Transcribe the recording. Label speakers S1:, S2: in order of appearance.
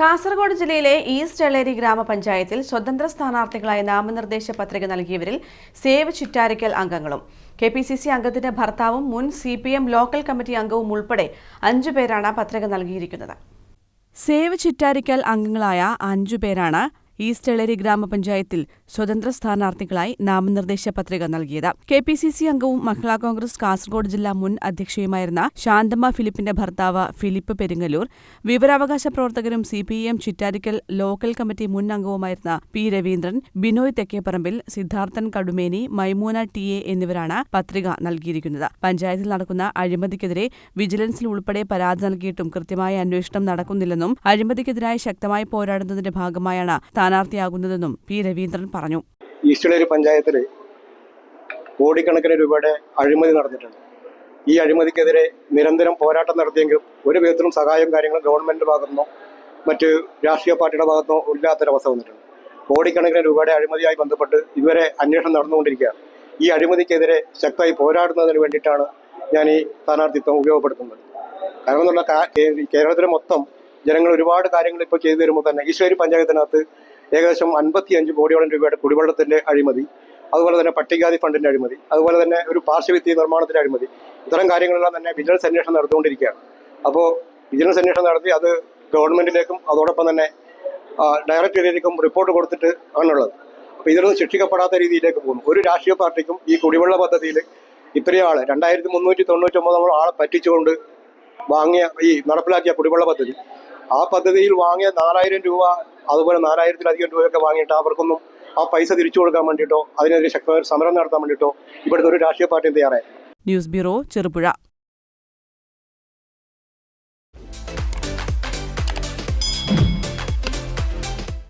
S1: കാസർഗോഡ് ജില്ലയിലെ ഈസ്റ്റ് എളേരി ഗ്രാമപഞ്ചായത്തിൽ സ്വതന്ത്ര സ്ഥാനാർത്ഥികളായ നാമനിർദ്ദേശ പത്രിക നൽകിയവരിൽ സേവ് ചിറ്റാരിക്കൽ അംഗങ്ങളും. കെ പി സി സി അംഗത്തിന്റെ ഭർത്താവും മുൻ C P M local committee അംഗവും ഉൾപ്പെടെ അഞ്ചു പേരാണ് പത്രിക നൽകിയിരിക്കുന്നത്. സേവ് ചിറ്റാരിക്കൽ അംഗങ്ങളായ അഞ്ചു പേരാണ് ഈസ്റ്റ് എളേരി ഗ്രാമപഞ്ചായത്തിൽ സ്വതന്ത്ര സ്ഥാനാർത്ഥികളായി നാമനിർദ്ദേശ പത്രിക നൽകിയത്. കെ പി സി സി അംഗവും മഹിളാ കോൺഗ്രസ് കാസർഗോഡ് ജില്ലാ മുൻ അധ്യക്ഷയുമായിരുന്ന ശാന്തമ്മ ഫിലിപ്പിന്റെ ഭർത്താവ് ഫിലിപ്പ് പെരിങ്ങലൂർ വിവരാവകാശ പ്രവർത്തകരും C P M Chittarikkal local committee മുൻ അംഗവുമായിരുന്ന P Raveendran Binoy Thekkeparambil Siddharthan Kadumeni Maimoona T A എന്നിവരാണ് പത്രിക നൽകിയിരിക്കുന്നത്. പഞ്ചായത്തിൽ നടക്കുന്ന അഴിമതിക്കെതിരെ വിജിലൻസിൽ ഉൾപ്പെടെ പരാതി നൽകിയിട്ടും കൃത്യമായ അന്വേഷണം നടക്കുന്നില്ലെന്നും അഴിമതിക്കെതിരായി ശക്തമായി പോരാടുന്നതിന്റെ ഭാഗമായാണ് സ്ഥാനാർത്ഥിയാകുന്നതെന്നും പി രവീന്ദ്രൻ പറഞ്ഞു.
S2: ഈസ്റ്റേളേരി പഞ്ചായത്തിൽ കോടിക്കണക്കിന് രൂപയുടെ അഴിമതി നടന്നിട്ടുണ്ട്. ഈ അഴിമതിക്കെതിരെ നിരന്തരം പോരാട്ടം നടത്തിയെങ്കിലും ഒരു വിധത്തിലും സഹായം കാര്യങ്ങളും ഗവൺമെന്റ് ഭാഗത്തുനിന്നോ മറ്റ് രാഷ്ട്രീയ പാർട്ടിയുടെ ഭാഗത്തുനിന്നോ ഇല്ലാത്തൊരവസ്ഥ വന്നിട്ടുണ്ട്. കോടിക്കണക്കിന് രൂപയുടെ അഴിമതിയായി ബന്ധപ്പെട്ട് ഇതുവരെ അന്വേഷണം നടന്നുകൊണ്ടിരിക്കുകയാണ്. ഈ അഴിമതിക്കെതിരെ ശക്തമായി പോരാടുന്നതിന് വേണ്ടിയിട്ടാണ് ഞാൻ ഈ സ്ഥാനാർത്ഥിത്വം ഉപയോഗപ്പെടുത്തുന്നത്. കാരണം എന്നുള്ള കേരളത്തിലെ മൊത്തം ജനങ്ങൾ ഒരുപാട് കാര്യങ്ങൾ ഇപ്പോൾ ചെയ്തു തരുമ്പോൾ തന്നെ ഈശ്വരി പഞ്ചായത്തിനകത്ത് ഏകദേശം അൻപത്തി അഞ്ച് കോടിയോളം രൂപയുടെ കുടിവെള്ളത്തിന്റെ അഴിമതി അതുപോലെ തന്നെ പട്ടികാതി ഫണ്ടിന്റെ അഴിമതി അതുപോലെ തന്നെ ഒരു പാർശ്വവിത്തി നിർമ്മാണത്തിന്റെ അഴിമതി ഇത്തരം കാര്യങ്ങളെല്ലാം തന്നെ വിജിലൻസ് അന്വേഷണം നടത്തുകൊണ്ടിരിക്കുകയാണ് അപ്പോൾ വിജിലൻസ് അന്വേഷണം നടത്തി അത് ഗവൺമെന്റിലേക്കും അതോടൊപ്പം തന്നെ ഡയറക്ടറേറ്റിലേക്കും റിപ്പോർട്ട് കൊടുത്തിട്ട് ആണുള്ളത്. അപ്പോൾ ഇതിലൊന്നും ശിക്ഷിക്കപ്പെടാത്ത രീതിയിലേക്ക് പോകുന്നു. ഒരു രാഷ്ട്രീയ പാർട്ടിക്കും ഈ കുടിവെള്ള പദ്ധതിയിൽ ഇത്രയും ആളെ രണ്ടായിരത്തി മുന്നൂറ്റി തൊണ്ണൂറ്റി ഒമ്പത് നമ്മൾ ആളെ പറ്റിച്ചുകൊണ്ട് വാങ്ങിയ ഈ നടപ്പിലാക്കിയ കുടിവെള്ള പദ്ധതി. ആ പദ്ധതിയിൽ വാങ്ങിയ നാലായിരം രൂപ അതുപോലെ നാലായിരത്തിലധികം രൂപയൊക്കെ വാങ്ങിയിട്ട് അവർക്കൊന്നും ആ പൈസ തിരിച്ചു കൊടുക്കാൻ വേണ്ടിയിട്ടോ അതിനെതിരെ ശക്തമായ സമരം നടത്താൻ വേണ്ടിയിട്ടോ ഇവിടുത്തെ ഒരു രാഷ്ട്രീയ പാർട്ടിയും തയ്യാറായി
S1: ന്യൂസ് ബ്യൂറോ ചെറുപുഴ.